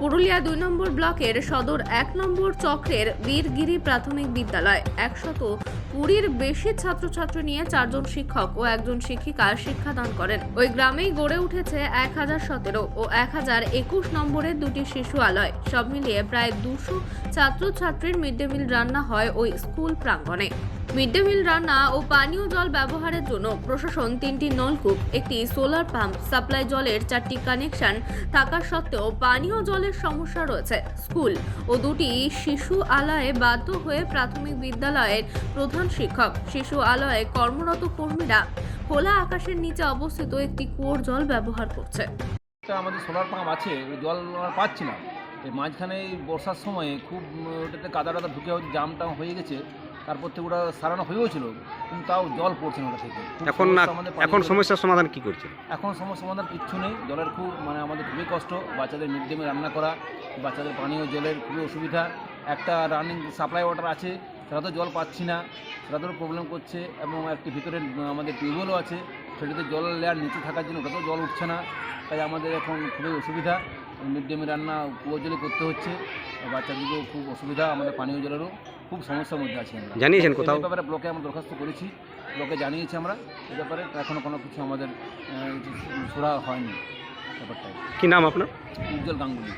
পুরুলিয়া দুই নম্বর ব্লকের সদর এক নম্বর চক্রের বীরগিরি প্রাথমিক বিদ্যালয়। একশত কুড়ির বেশি ছাত্রছাত্রী নিয়ে চারজন শিক্ষক ও একজন শিক্ষিকা শিক্ষাদান করেন। ওই গ্রামেই গড়ে উঠেছে এক হাজার সতেরো ও এক হাজার একুশ নম্বরের দুটি শিশু আলয়। সব মিলিয়ে প্রায় দুশো ছাত্রছাত্রীর মিড ডে মিল রান্না হয় ওই স্কুল প্রাঙ্গণে। মিড ডে মিল রান্না ও পানীয় জল ব্যবহারের জন্য প্রশাসন তিনটি নলকূপ, একটি সোলার পাম্প, সাপ্লাই জলের চারটি কানেকশন থাকা সত্ত্বেও পানীয় জলের সমস্যা রয়েছে। স্কুল ও দুটি শিশু আলয়ে বাধ্য হয়ে প্রাথমিক বিদ্যালয়ের প্রধান শিক্ষক, শিশু আলয়ে কর্মরত কর্মীরা খোলা আকাশের নিচে অবস্থিত একটি কুয়োর জল ব্যবহার করছে। আমাদের সোলার পাম্প আছে জল পাচ্ছি না। মাঝখানে বর্ষার সময়ে খুব ওটাতে কাদা টাদা ঢুকে জাম টাম হয়ে গেছে। তারপর থেকে ওটা সারানো হয়েও ছিল কিন্তু তাও জল পড়ছে না ওটা থেকে। এখন না এখন সমস্যার সমাধান কি করছে? এখন সমস্যা সমাধান কিচ্ছু নেই। জলের খুব মানে আমাদের খুবই কষ্ট বাচ্চাদের মিড ডে মিল রান্না করা বাচ্চাদের পানীয় জলের খুবই অসুবিধা। একটা রানিং সাপ্লাই ওয়াটার আছে সেটা তো জল পাচ্ছি না সেটা তো প্রবলেম করছে এবং একটি ভিতরে আমাদের টিউবওয়েলও আছে সেটাতে জল লেয়ার নিচে থাকার জন্য ওটাতেও জল উঠছে না তাই আমাদের এখন খুবই অসুবিধা। মিড ডে মিল রান্না কুয়োর জলে করতে হচ্ছে। বাচ্চাদেরকেও খুব অসুবিধা আমাদের পানীয় জলেরও খুব সমস্যার মধ্যে আছে আমরা। জানিয়েছেন কোথাও? ব্যাপারে ব্লকে আমরা দরখাস্ত করেছি। ব্লকে জানিয়েছি আমরা। এ ব্যাপারে এখনও কোনো কিছু আমাদের সুরা হয়নি ব্যাপারটাই। কী নাম আপনার? উজ্জ্বল গাঙ্গুলি।